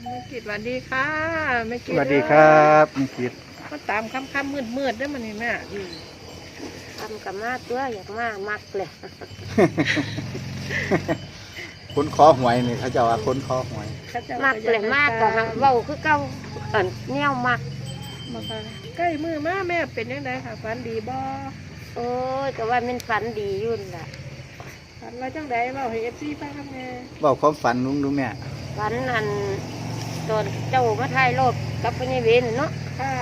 แม่กิดสวัสดีค่ะแม่สกิดวัสดีครับนี่คิดก็ตามคำคำมืดมืดๆได้อมันนี่แม่ทำกับมาตัวอยากมามักเลยคนคอหวยนี่เขาจะว่าคนคอหวยเขาจะมักเลยมากก็หักเว้าคือเก่าอันแนวมักมาค่ะใกล้มือมาแม่เป็นยังไงค่ะฝันดีบ่โอ้ยก็ว่ามันฝันดีอยุ่นล่ะฝันว่าจังไดเว่าให้เอฟซีฟังครับแม่บอกความฝันลุงดูแม่ฝันอัน ตอนเจ้ามาถ่ายรถกับพญเวนเนาะค่ะ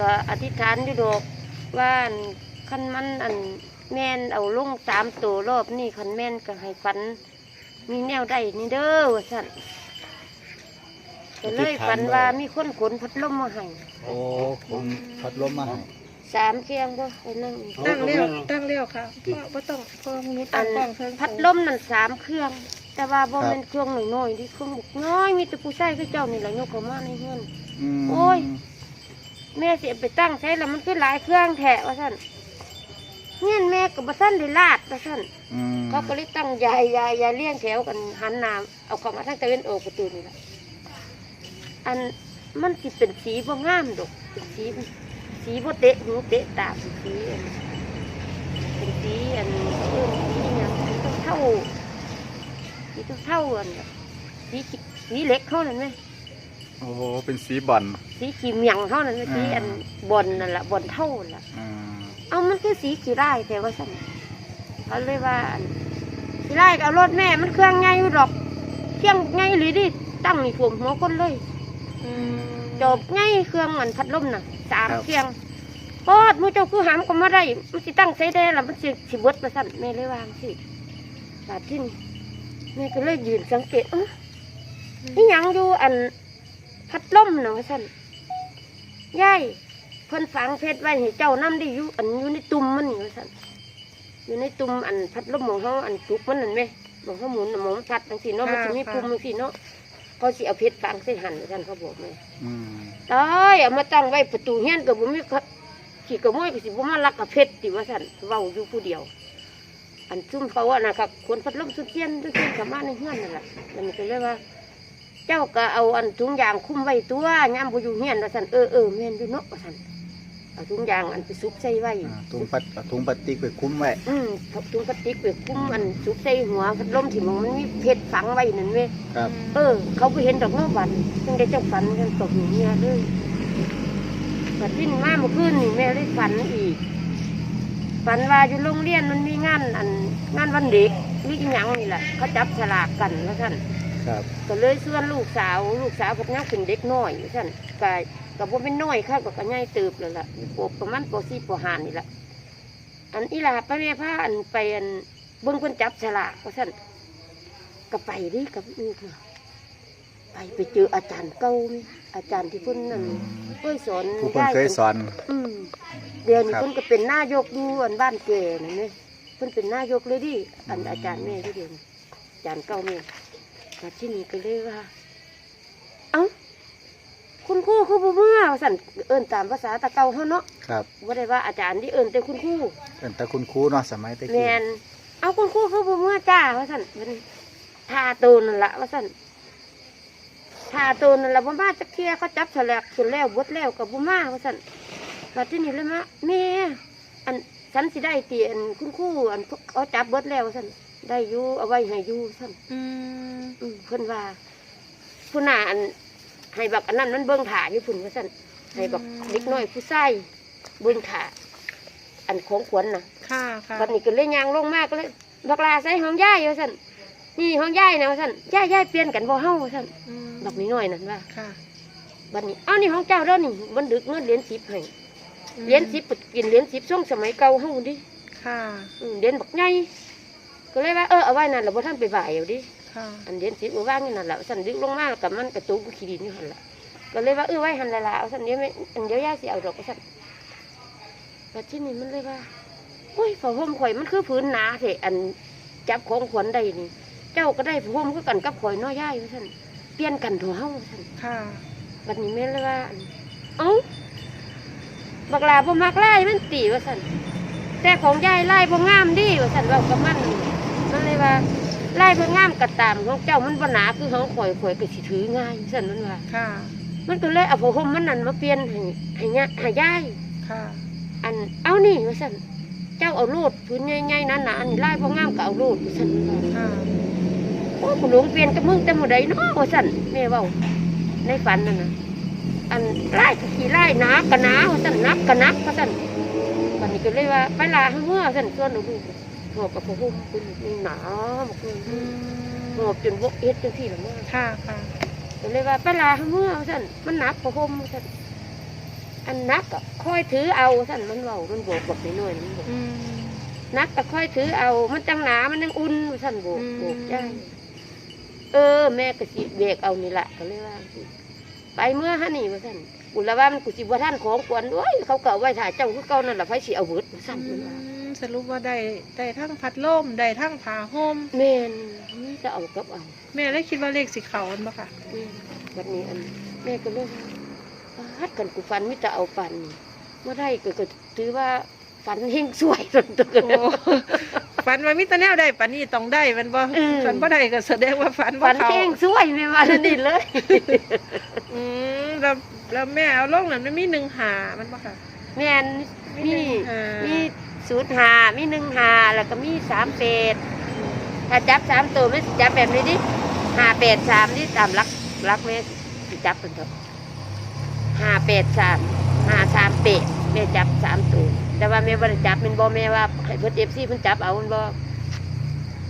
ก็อธิษฐานอยู่ดอกว่าอันคันมันอันแม่นเอาลงสามตัวรอบนี่คันแม่นก็ให้ฝัน มีแนวได้นี่เด้อว่าสั่นก็เลยฝันว่ามีคนขนพัดลมมาให้โอ้ผมพัดลมมาให้สามเคียงบ่ไปนั่งอีกตั้งเลี้ยวตั้งเลี้ยวค่ะพ่อบ่ต้องพ่อหนูอัตั้งนกล้องเทิงพัดลมนั่นสามเครื่อง แต่ว่าบ่เป็นเครื่องน้อยๆที่เครื่องบุกน้อยมีแต่ผู้ชายคือเจ้านี่แหละยกเข้ามาในเฮือนมโอ้ยแม่สิเอาไปตั้งใช้แล้วมันคือหลายเครื่องแถะว่าซั่นเงี้ยแม่ก็บ่ทันได้ลาดว่าซั่นอืมเขาก็เลยตั้งยายยายยายเลี้ยงแถวกันหันหน้าเอาเข้ามาทางตะเวนออกประตูนี่ล่ะอันมันสิเป็นสีบ่งามดอกเป็นสีสีบ่เตะหูเตะตาเป็นสีอันเป็นสีอันเอิ้นสีหยังสีเท่าๆ สีเท่าๆอันน่ะสีขีสีเหล็กเท่านั้นไหมโอ้โหเป็นสีบอลสีขีเมียงเท่านั้นไหมสีอันบอนนั่นละบอนเท่านั่นละอืมเอามันคือสีขี้ไร่แต่ว่าสั่นเขาเลยว่าอันขี้ไร่ก็เอารถแม่มันเครื่องไงอยู่ดอกเครื่องไงหรือดิตั้งนี่ถ่วมหัวคนเลยอืมจบไงเครื่องมันพัดลมน่ะสามเครื่องพอดมูเจ้าคือหามก็มาได้มันสิตั้งใส่ได้ละมันสิสิเบดมาสั่นแม่เลยวางสิบาดที่นี่ แม่ก็เลยยืนสังเกตเอ้อนี่ยังอยู่อันพัดลมน่ะว่าสั่นยายเพิ่นฝังเพชรไว้ให้เจ้าน้ำได้อยู่อันอยู่ในตุ่มมันนี่ว่าสั่นอยู่ในตุ่มอันพัดลมของเขาอันจุกมันนั่นไหมบอกเขาหมุนน่ะหมองพัดจังสีเนาะมันจะมีปุ่มจังสีเนาะเขาสิเอาเพชรฝังใส่หันว่าสั่นเขาบอกแม่ อืมตายเอามาตั้งไว้ประตูเฮียนกับบุมีครับขี่กระมวยก็สิบุมาลักกับเพชรติว่าสันเว้าอยู่ผู้เดียว อันซุ่มเขาอะนะครับคนพัดลมสุดเทียนสุดเทียนกับมาในเฮือนนั่นแหละมันก็เลยว่า เจ้าก็เอาอันถุงยางคุ้มไว้ตัวย่ำบุอยู่เฮียนว่าสันเออเออแม่นอยู่เนาะว่าสันเอาถุงยางอันไปซุกใส่ไว้อ่าถุงพลาสเอาถุงพลาสติกไปคุ้มไว้อืมถุงพลาสติกไปคุ้มอันซุกใส่หัวพัดลมที่มันมันมีเพชรฝังไว้นั่นเว้ยครับ เออ เขาไปเห็นดอกเมื่อวันจึงได้เจ้าฝันกันตกอย่างเงี้ยเลยฝันที่นี่มาเมื่อคืนนี่แม่ได้ฝันอีก ฝันว่าอยู่โรงเรียนมันมีงานอันงานวันเด็กมีอีหยังนี่แหละเขาจับฉลากกันแล้วท่านครับก็เลยชวนลูกสาว ลูกสาวกับยังเป็นเด็กน้อยท่านก็กับว่าเป็นน้อยค่ะก็กระง่ายเติบเลยล่ะปบประมาณปสี่ปห้านี่แหละอันอีหลาไปแม่พาอันไปอันเบิ่งคนจับฉลากว่าท่านก็ไปดิกับลูกน่ะไปไปเจออาจารย์เก่าไหม อาจารย์ที่เพิ่นนั่นเคยสอนผู้เพิ่นเคยสอนอืมเดี๋ยวนี้ครับเพิ่นก็เป็นนายกอยู่อันบ้านแก่นั่นนี่เพิ่นเป็นนายกเลยดิอันอาจารย์แม่ที่เดียวนี้อาจารย์เก่าแม่มาที่นี่ก็เลยว่า เอ้าคุณครูคือบ่เมื่อว่าสั่นเอิ้นตามภาษาตะเก่าเฮาเนาะครับบ่ได้ว่าอาจารย์ที่เอิ้นแต่คุณครูเป็นแต่คุณครูเนาะสมัยตะแมกี้นเอาคุณครูคือบ่เมื่อจ้าว่าสั่นเพิ่นทาโตนั่นล่ะว่าสั่น ถ้าตัวนั่นแหละบ่มาจะเคลียร์เขาจับฉลากขึ้นแล้วบดแล้วกับบ่มาว่าซั่นบัดที่นี่เลยมาแม่อันฉันสิได้ตีอันคุณครูอันพวกเขาจับเบิดแล้วว่าซั่นได้อยู่เอาไว้ให้อยู่ซั่นอืมอืมเพิ่นว่าผู้หน้าอันให้บักอันนั้นมันเบิ่งถ่าอยู่พุ่นว่าซั่นให้บักเล็กน้อยผู้ชายเบิ่งถ่าอันของขวัญน่ะค่ะค่ะบัดนี้ก็เลยย่างลงมากเลยบักลาใส่ห้องย่ายว่าซั่นนี่ห้องย่ายนะว่าซั่นย่ายย่ายเปลี่ยนกันบ่เฮาว่าซั่นอืม บักน้อยๆนั่นว่าค่ะ บัดนี้เอานี่ของเจ้าเด้อนี่มันดึกเงินเหรียญสิบให้เหรียญสิบไปกินเหรียญสิบช่วงสมัยเก่าเฮาดิค่ะ อืมเหรียญบักใหญ่ก็เลยว่าเออเอาไว้นั่นแหละบ่ท่านไปไหวเอาดิค่ะ อันเหรียญสิบเอาว่างนี่นั่นแหละสั่นดึกลงมาแล้วกับมันกระตุกขี้ดินอยู่หั่นล่ะก็เลยว่าเออไว้หั่นละละเอาสั่นเดี๋ยวไม่อันเดี๋ยวย่าสิเอาดอกเอาสั่นบัดที่นี่มันเลยว่าโอ้ยผ้าห่มข่อยมันคือผืนหนาเถอะอันจับของขวัญได้นี่ เจ้าก็ได้ผ้าห่มคือกันกับข่อยน้อยย่ายว่าสั่นเปลี่ยนกันเถอะเฮาว่าสั่นค่ะ บัดนี้แม่นเลยว่าเอ้าบักลาบ่มักไล่มันตีว่าสั่นแต่ของยายไล่บ่งามดีว่าสั่นเว้ากับมันมันเลยว่าไล่เพื่องามกระตามของเจ้ามันบหนาคือของข่อยข่อยก็สิถือง่ายสั่นมันว่า ค่ะ มันก็เลยเอาผ้าห่มมันนั่นมาเปลี่ยนให้ให้ยะให้ยาย ค่ะ อันเอานี่ว่าสั่นเจ้าเอาโลดพื้นใหญ่ๆนั่นน่ะอันนี้ไล่พ่องามก็เอาโลดว่าสั่นมันว่าค่ะ โอ้ผู้หลวงเปลี่ยนกับมึงแต่หมดใดเนาะว่าสั่นแม่เว้าในฝันนั่นน่ะอันไล่ก็ขี่ไล่หนากะหนาว่าสั่นนักกะนักว่าสั่นวันนี้ก็เลยว่าไปลาให้เมื่อสั่นส่วนเอาลูกหอบกับผ้าห่มคุณนี่หนาวมากเลยอืมหอบจนวกเอ็ดจังซี่ละเมื่อค่ะค่ะก็เลยว่าไปลาให้เมื่อสั่นมันหนักผ้าห่มว่าสั่นอันนักก็ค่อยถือเอาสั่นมันเว้ามันบอกบอกน้อยๆนะมันบอกอืมนักก็ค่อยถือเอา มันจังหนา มันยังอุ่นว่าสั่นโบกอืมโบกใจ เออ แม่ก็สิเบรกเอานี่แหละก็เลยว่าสิไปเมื่อฮะนี่ว่าสั่นกุละว่ามันกุสิบ่ท่านของกวนด้วยเขาเก่าไว้ถ่ายเจ้าคือเก่านั่นแหละไฟสิเอาเบิดว่าสั่นมันว่าสรุปว่าได้ได้ทั้งพัดลมได้ทั้งผ้าห่มแม่นนี่จะเอากับเอาแม่เลยคิดว่าเลขสีขาวมันบ่ค่ะแม่นวันนี้อัน แม่ก็เลยว่าฮัดกันกูฟันมิจะเอาฟันนี่เมื่อไรก็ก็ถือว่าฟันเฮงสวยสุดตัวโอ้ ฝันว่ามิตรแนวได้ปานนี้ต้องได้มันบ่เออฝันบ่ได้ก็แสดงว่าฝันบ่ฟันเขาเฮงสวยไม่ว่านี่เลย อืมแล้วแล้วแม่เอาลงนั้นมันมีหนึ่งหามันบ่ค่ะ แม่นมีหนึ่งหามีศูนย์หามีหนึ่งหาแล้วก็มีสามเป็ดถ้าจับสามตัวไม่สิจับแบบนี้ดิหาแปดสามนี่ตามรักรักแม่สิจับเป็นตัวหาแปดสามหาสามเป็ดแม่จับสามตัว แต่ว่าแม่บ่ได้จับแมันบ่แม่ว่าให้เพิ่นเอฟซีเพิ่นจับเอามันบ่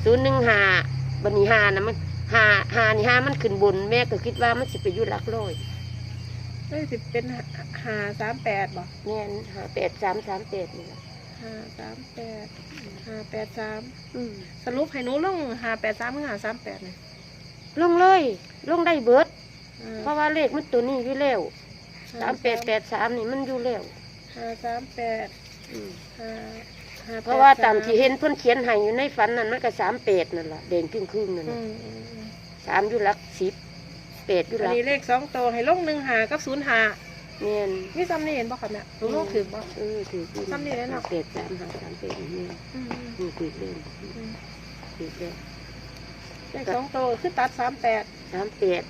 ศูนย์หนึ่งหาบันนี้หานะมันหาหานี่หามันขึ้นบน แม่ก็คิดว่ามันสิไปอยุ่หลักร้อยเอ้ยสิเป็นหาสามแปดบ่แม่นหาแปดสามสามเป็ดนี่แหละหาสามแปดหาแปดสามอืมสรุปให้หนูลงหาแปดสามหรือหาสามแปดเนี่ยลงเลยลงได้เบิด อ่าเพราะว่าเลขมันตัวนี้อยู่แล้วสามแปดแปดสามนี่มันอยู่แล้วหาสามแปด อืมหาหาแปดเพราะว่าตามที่เห็นเพิ่นเขียนให้อยู่ในฝันนั่นมันก็สามแปดนั่นแหละเด่นครึ่งครึ่งๆนั่นอืน่ะมอืมอืมสามอยู่หลักสิบแปดอยู่อัหนลักนี้เลขสองตัวให้ลงหนึ่งหากับศูนย์หาเนียนนี่ซ้ำนี่เห็นบ่ครับเนี่ยหนูลงถือบ่เออถืออยู่ซ้ำนี่แหละเนาะแปดสามหาสามแปดนี่อืมนี่ถือเล่นอืมถือเล่นเลขสองตัวคือตัดสามแปดสามแปด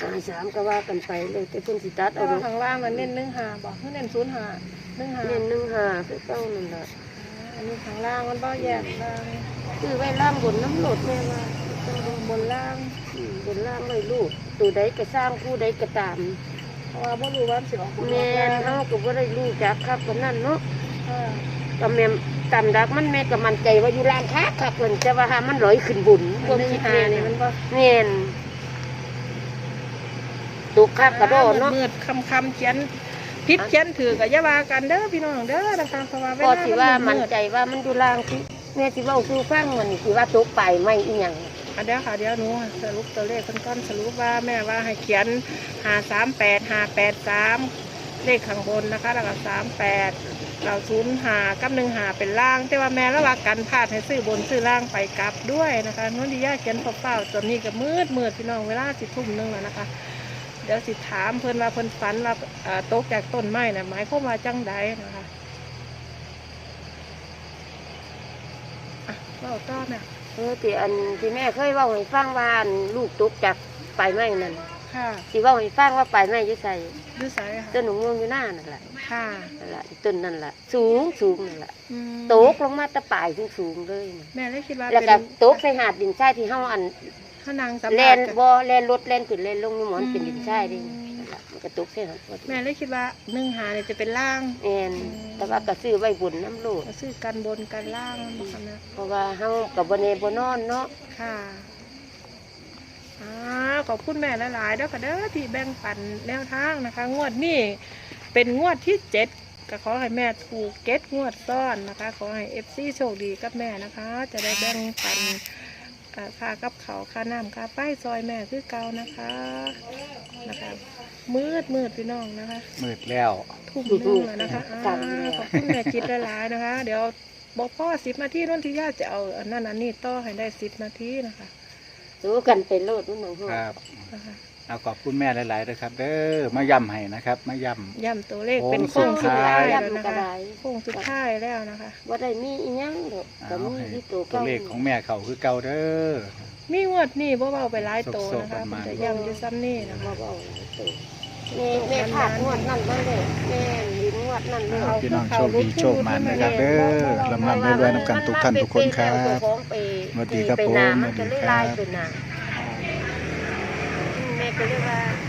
สามสามก็ว่ากันไปเลยแต่เพิ่นสิตัดแต่เอาว่าเนาะข้างล่างมันเน้นหนึ่งหาบ่คือเน้นศูนย์หาห นึ่งหาเน้นหนึ่งห้าคือเก้านั่นแหละอันนี้ข้างล่างมันบ่แยกล่างคือไว้ล่างบนน้ำโหลดแม่ว่าบนล่างอืมบนล่างไว้ลูกตัวใดก็สร้างผู้ใดก็ตามเพราะว่าบ่รู้ว่ามันสิออกบนแม่ล่างนเฮาก็บ่ได้รู้จักครับปานนั้นเนาะอ่าก็แม่นตามดักมันแม่ก็มั่นใจว่าอยู่ล่างคักครับเพิ่นแต่ว่าหามันลอยขึ้นบุญอันหนึ่งหานี่มันบ่แม่นตุกคักกระโดดเนาะมืดคำคำๆเขียน พิษเขียนถือกับยาว่ากันเด้อพี่น้องเด้อนะคะเพราะว่าเวก็ลาสิว่ามัมั่นนมืดใจว่ามันอยู่ล่างสิแม่สิเว้าสู่ฟังมันนี่สิว่าตกไปไม่อีหยังอันเดียวค่ะเดี๋ยวหนูสรุปตัวเลขคนก้อนสรุปว่าแม่ว่าให้เขียนหาสามแปดหาแปดสามเลขข้างบนนะคะแล้วก็สามแปดเราศูนย์หากับหนึ่งหาเป็นล่าง แต่ว่าแม่ระว่ากันพลาดให้ซื้อบนซื้อล่างไปกลับด้วยนะคะนนทิยาเขียนเปล่าๆจนนี้ก็มืดมืดพี่น้องเวลาสิทุ่มหนึงแล้วนะคะเดี๋ยวสิถามเพิ่นว่าเพิ่นฝันว่าเอ่อตกจากต้นไม้น่ะหมายความว่าจังใดนะคะอะเล่าต่อแม่เออที่อันที่แม่เคยเว้าให้ฟังว่าอันลูกตกจากปลายไม้นั่นค่ะสิเว้าให้ฟังว่าปลายไม้อยู่ไสดูสายค่ะต้นหนูม่วงอยู่หน้านั่นแหละค่ะนั่นแหละต้นนั่นแหละสูงสูงนั่นแหละอืมตกลงมาแตะปลายสูงสูงๆเลยน่ะแม่เลยคิดว่าแล้วเป็นก็ตกใส่หาดดินทรายที่เฮาอัน เขานางสัมแลผัสนกันบ่แลนรถแลนขึ้นแลนลงนี่หมอนเป็นดินทรายเดินั่นแหละมันก็ตกใส่หาดแม่เลยคิดว่าหนึ่งหาเนี่ยจะเป็นล่างแม่นแต่ว่าก็ซื้อไว้บุญน้ำลูกก็ซื้อกันบนกันล่างมันบ่คะแม่เพราะว่าเฮาก็บ่แน่บ่นอนเนาะค่ะอ่าขอบคุณแม่หลายๆเด้อค่ะเด้อที่แบ่งปันแนวทางนะคะ งวดนี้เป็นงวดที่เจ็ดก็ขอให้แม่ถูกเก็ตงวดซ้อนนะคะ ขอให้เอฟซีโชคดีกับแม่นะคะ จะได้แบ่งปัน เอ่อค่ากับเขาวค่าน้ำค่าไฟซอยแม่คือเก่านะคะนะคะมืดมืดพี่น้องนะคะ มืดแล้ว ทุ่มหนึงแล้วนะคะอ่าขอบคุณแม่จิตหลายๆนะคะ เดี๋ยวบอกพ่อสิบนาทีนั่นที่ญาติจะเอาอันนั้นอันนี้ต่อให้ได้สิบนาทีนะคะ สู้กันไปโลดนู่นน้องเฮาครับ นะคะ เอาขอบคุณแม่หลายๆนะครับเด้อมาย้ำให้นะครับ มาย้ย่ำตัวเลขโค้งเป็นโค้งสุดท้ายสุดท้ายแล้วย่ำนะกระคะไดโค้งสุดท้ายแล้วนะคะ ว่าได้มีอีหยังดอกำก็เอามีให้ที่ตัวตัวเก่าเลขของแม่เขาคือเก่าเด้อ มีงวดนี่บ่เบาไปหลายโตสุกๆนะคะมันๆมันจะย่ำอยู่ซ้ำนี่นะคะบ่เบาหลายตัวแม่แม่ขาดงวดนั่นมาเลยแม่ยืนงวดนั่นเลยเอาพี่น้องโชคดีโชคมันนะครับเด้อลำลำรวยๆน้ำกันทุกท่านทุกคนครับ สวัสดีครับไปผมนามันก็เลยสวัสดีครับลายไปนาแม่ก็เลยว่า Thế!